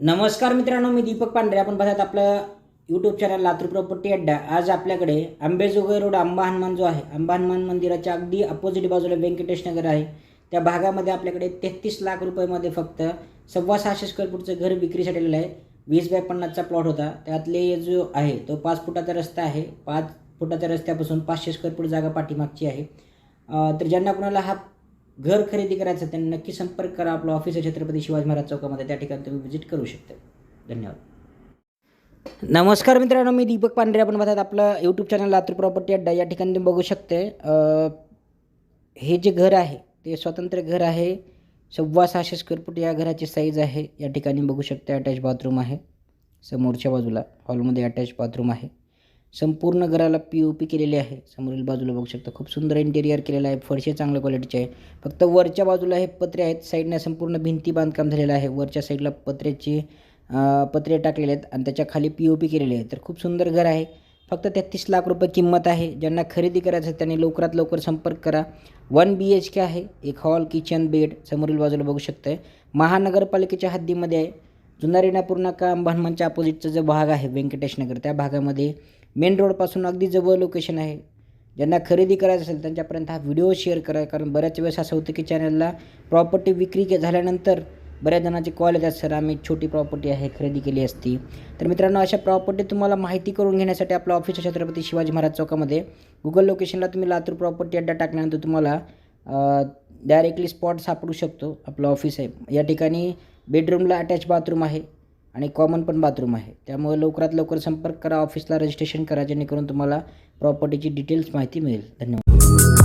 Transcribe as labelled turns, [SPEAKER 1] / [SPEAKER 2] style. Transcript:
[SPEAKER 1] नमस्कार मित्रांनो मी दीपक पांढरे. आपण बघत आपलं यूट्यूब चॅनल लातूर प्रॉपर्टी अड्डा. आज आपल्याकडे आंबेजोगाई रोड आंबा हनुमान जो आहे आंबा हनुमान मंदिराच्या अगदी अपोजिट बाजूला व्यंकटेश नगर आहे. त्या भागामध्ये आपल्याकडे तेहतीस लाख रुपयामध्ये फक्त सव्वा सहाशे स्क्वेअर फूटचं घर विक्रीसाठी आलेलं आहे. वीस बाय पन्नासचा प्लॉट होता. त्यातले जो आहे तो पाच फुटाचा रस्ता आहे. पाच फुटाच्या रस्त्यापासून पाचशे स्क्वेअर फूट जागा पाठीमागची आहे. तर ज्यांना कोणाला हा घर खरेदी करायचं त्यांनी नक्की संपर्क करा आपलं ऑफिस आहे छत्रपती शिवाजी महाराज चौकामध्ये. त्या ठिकाणी तुम्ही व्हिजिट करू शकता. धन्यवाद. नमस्कार मित्रांनो मी दीपक पांढरे. आपण बघतात आपलं यूट्यूब चॅनल लातूर प्रॉपर्टी अड्डा या ठिकाणी तुम्ही बघू शकते हे जे घर आहे ते स्वतंत्र घर आहे. सव्वा सहाशे स्क्वेअर फूट या घराची साईज आहे. या ठिकाणी बघू शकते अटॅच बाथरूम आहे. समोरच्या बाजूला हॉलमध्ये अटॅच बाथरूम आहे. संपूर्ण घराला पी ओ पी केलेली आहे. समोरील बाजूला बघू शकता खूप सुंदर इंटेरियर केलेलं आहे. फरशी चांगल्या क्वालिटीचे आहे. फक्त वरच्या बाजूला हे पत्रे आहेत. साईडने संपूर्ण भिंती बांधकाम झालेलं आहे. वरच्या साईडला पत्र्याची पत्रे टाकलेले आहेत आणि त्याच्याखाली पी ओ पी केलेले आहे. तर खूप सुंदर घर आहे. फक्त तेहतीस लाख रुपये किंमत आहे. ज्यांना खरेदी करायचं आहे त्यांनी लवकरात लवकर संपर्क करा. वन बी एच के आहे. एक हॉल किचन बेड समोरील बाजूला बघू शकताय. महानगरपालिकेच्या हद्दीमध्ये आहे. जुना रेणापूर नाका अंबा हनुमानच्या अपोजिटचा जो भाग आहे व्यंकटेश नगर. त्या भागामध्ये मेन रोडपासून अगदी जवळ लोकेशन आहे. ज्यांना खरेदी करायचं असेल त्यांच्यापर्यंत हा व्हिडिओ शेअर करा. कारण बऱ्याच वेळेस असं होतं की चॅनलला प्रॉपर्टी विक्री के- झाल्यानंतर बऱ्याच जणांचे कॉल येतात सर आम्ही छोटी प्रॉपर्टी आहे खरेदी केली असती. तर मित्रांनो अशा प्रॉपर्टी तुम्हाला माहिती करून घेण्यासाठी आपलं ऑफिस छत्रपती शिवाजी महाराज चौकामध्ये. गुगल लोकेशनला तुम्ही लातूर प्रॉपर्टी अड्डा टाकल्यानंतर तुम्हाला डायरेक्टली स्पॉट सापडू शकतो आपलं ऑफिस आहे. या ठिकाणी बेडरूमला अटॅच बाथरूम आहे. आणि कॉमन पण बाथरूम आहे. त्यामुळे लवकरात लवकर संपर्क करा ऑफिसला रजिस्ट्रेशन करा जेणेकरून तुम्हाला प्रॉपर्टीची डिटेल्स माहिती मिळेल. धन्यवाद.